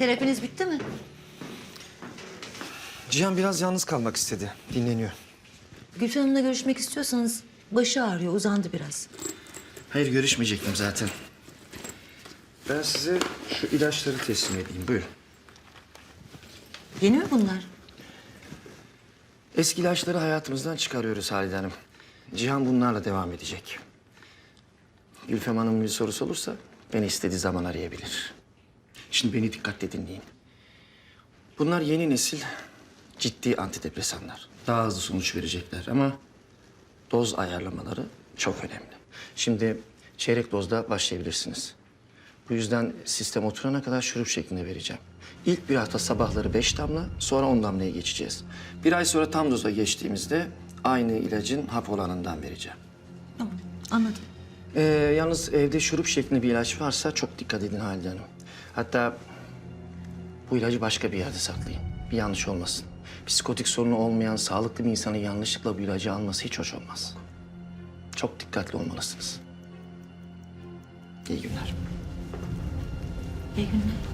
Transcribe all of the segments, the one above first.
Terapiniz bitti mi? Cihan biraz yalnız kalmak istedi. Dinleniyor. Gülfem Hanım'la görüşmek istiyorsanız başı ağrıyor, uzandı biraz. Hayır görüşmeyecektim zaten. Ben size şu ilaçları teslim edeyim. Buyurun. Yeni mi bunlar? Eski ilaçları hayatımızdan çıkarıyoruz Halide Hanım. Cihan bunlarla devam edecek. Gülfem Hanım'ın bir sorusu olursa beni istediği zaman arayabilir. Şimdi beni dikkatle dinleyin. Bunlar yeni nesil ciddi antidepresanlar. Daha hızlı sonuç verecekler ama doz ayarlamaları çok önemli. Şimdi çeyrek dozda başlayabilirsiniz. Bu yüzden sistem oturana kadar şurup şeklinde vereceğim. İlk bir hafta sabahları beş damla, sonra on damlaya geçeceğiz. Bir ay sonra tam doza geçtiğimizde aynı ilacın hap olanından vereceğim. Tamam, anladım. Ee, yalnız evde şurup şeklinde bir ilaç varsa çok dikkat edin Halide Hanım. Hatta bu ilacı başka bir yerde saklayın. Bir yanlış olmasın. Psikotik sorunu olmayan sağlıklı bir insanın yanlışlıkla bu ilacı alması hiç hoş olmaz. Çok dikkatli olmalısınız. İyi günler. İyi günler.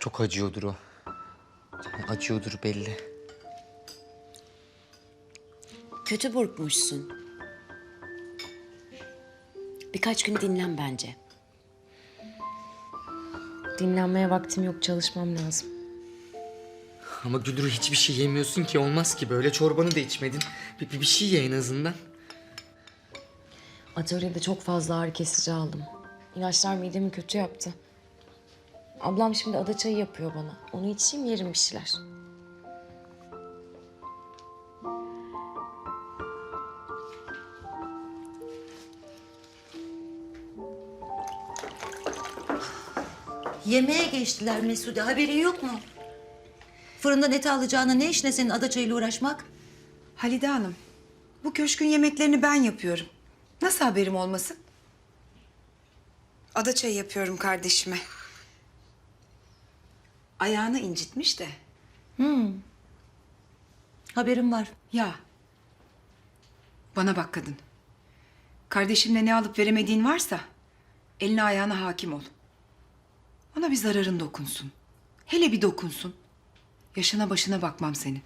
Çok acıyordur o. Acıyordur belli. Kötü burkmuşsun. Birkaç gün dinlen bence. Dinlenmeye vaktim yok, çalışmam lazım. Ama Güdürü hiçbir şey yemiyorsun ki olmaz ki böyle çorbanı da içmedin. Bir, bir, bir şey ye en azından. Atölyede çok fazla ağrı kesici aldım. İlaçlar midemi kötü yaptı. Ablam şimdi ada çayı yapıyor bana. Onu içeyim yerim bir şeyler. Yemeğe geçtiler Mesude, haberin yok mu? Fırından et alacağına ne işine senin adaçayıyla uğraşmak? Halide Hanım, bu köşkün yemeklerini ben yapıyorum. Nasıl haberim olmasın? Ada çayı yapıyorum kardeşime. Ayağını incitmiş de. Haberim var. Ya. Bana bak kadın. Kardeşimle ne alıp veremediğin varsa eline ayağına hakim ol. Ona bir zararın dokunsun. Hele bir dokunsun. Yaşına başına bakmam senin.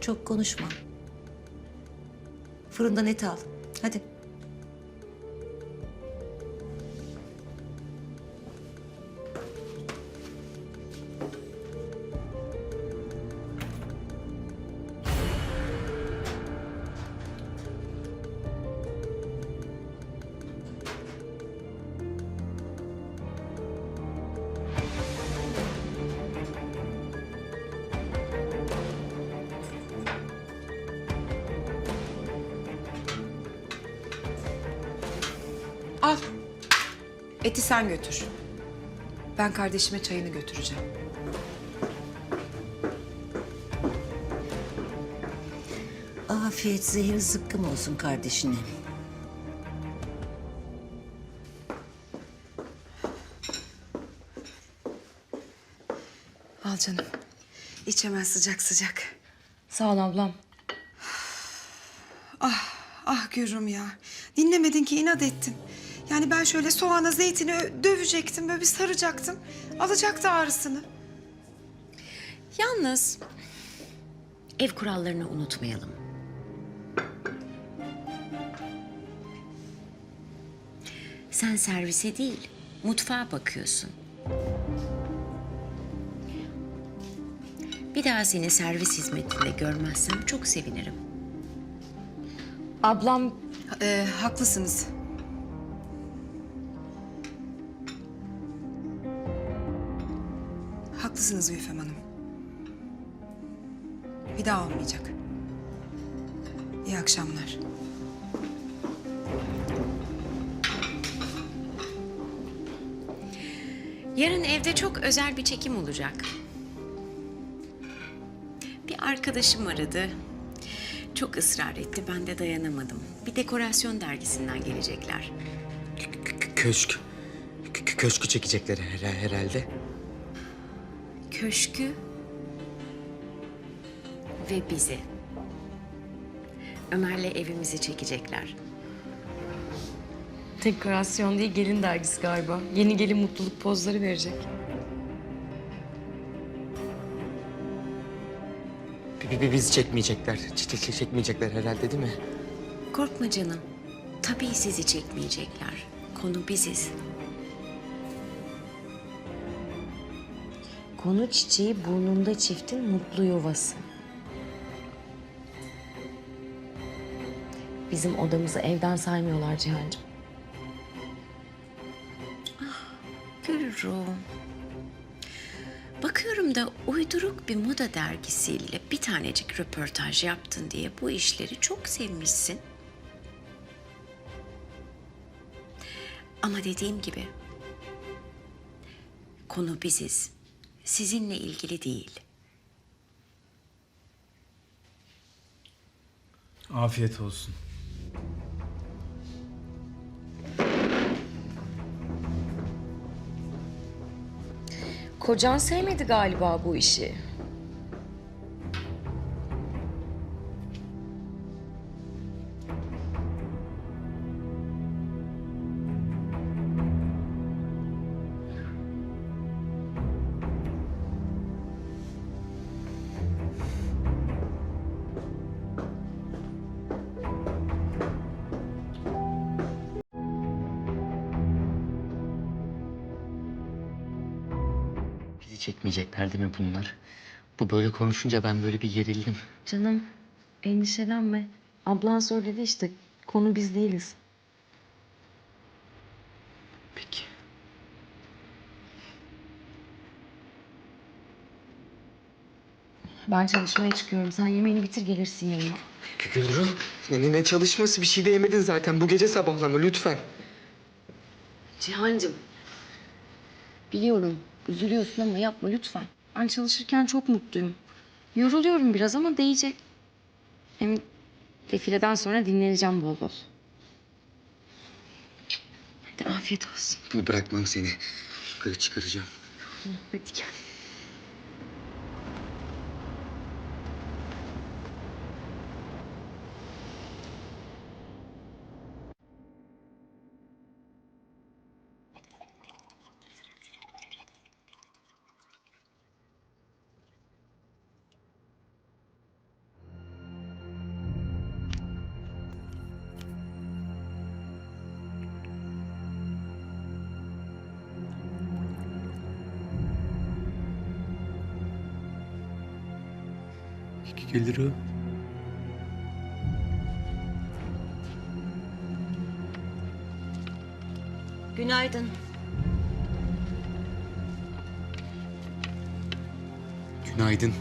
Çok konuşma. Fırından et al. Hadi. Al. Eti sen götür. Ben kardeşime çayını götüreceğim. Afiyet, zehir zıkkım olsun kardeşine. Al canım. İç hemen sıcak sıcak. Sağ ol ablam. Ah Gürrüm ya. Dinlemedin ki inat ettin. Yani ben şöyle soğana zeytini dövecektim, böyle bir saracaktım. Alacaktı ağrısını. Yalnız ev kurallarını unutmayalım. Sen servise değil, mutfağa bakıyorsun. Bir daha seni servis hizmetinde görmezsem çok sevinirim. Ablam Ee, haklısınız. Haklısınız Gülfem Hanım. Bir daha olmayacak. İyi akşamlar. Yarın evde çok özel bir çekim olacak. Bir arkadaşım aradı. Çok ısrar etti, ben de dayanamadım. Bir dekorasyon dergisinden gelecekler. Köşk. Köşkü çekecekler her- herhalde. Köşkü ve bizi. Ömer'le evimizi çekecekler. Dekorasyon değil gelin dergisi galiba. Yeni gelin mutluluk pozları verecek. Bizi çekmeyecekler. Ç- ç- çekmeyecekler herhalde değil mi? Korkma canım. Tabii sizi çekmeyecekler. Konu biziz. Konu çiçeği burnunda çiftin mutlu yuvası. Bizim odamızı evden saymıyorlar Cihan'cığım. Gülru. Bakıyorum da uyduruk bir moda dergisiyle bir tanecik röportaj yaptın diye bu işleri çok sevmişsin. Ama dediğim gibi konu biziz. Sizinle ilgili değil. Afiyet olsun. Kocan sevmedi galiba bu işi. Çekmeyecekler değil mi bunlar? Bu böyle konuşunca ben böyle bir gerildim. Canım endişelenme. Ablan söyledi işte konu biz değiliz. Peki. Ben çalışmaya çıkıyorum. Sen yemeğini bitir gelirsin yanıma. Gülru, ne, ne çalışması? Bir şey de yemedin zaten. Bu gece sabahlama lütfen. Cihan'cığım. Biliyorum üzülüyorsun ama yapma lütfen. Ben çalışırken çok mutluyum. Yoruluyorum biraz ama değecek. Hem defileden sonra dinleneceğim bol bol. Hadi afiyet olsun. Bırakmam seni. Yukarı çıkaracağım. Hadi gel. Gülru. Günaydın. Günaydın.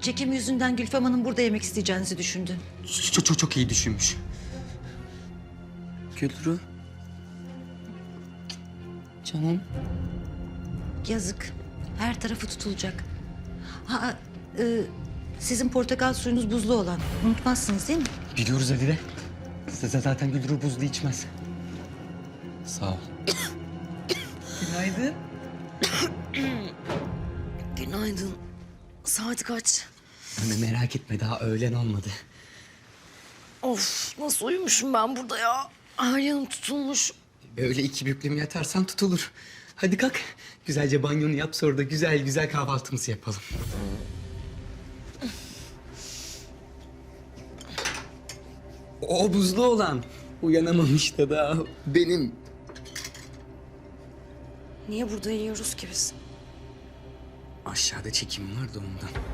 Çekim yüzünden Gülfem Hanım burada yemek isteyeceğinizi düşündü. Çok çok çok iyi düşünmüş. Gülru. Canım. Yazık. Her tarafı tutulacak. Ha, e, sizin portakal suyunuz buzlu olan. Unutmazsınız değil mi? Biliyoruz Halide. Z- Zaten Gülru buzlu içmez. Sağ ol. Günaydın. Saat kaç? Anne merak etme daha öğlen olmadı. Of nasıl uyumuşum ben burada ya. Her yanım tutulmuş. Böyle iki büklüm yatarsan tutulur. Hadi kalk. Güzelce banyonu yap sonra da güzel güzel kahvaltımızı yapalım. O buzlu olan. Uyanamamış da daha. Benim. Niye burada yiyoruz ki biz? Aşağıda çekim var da ondan.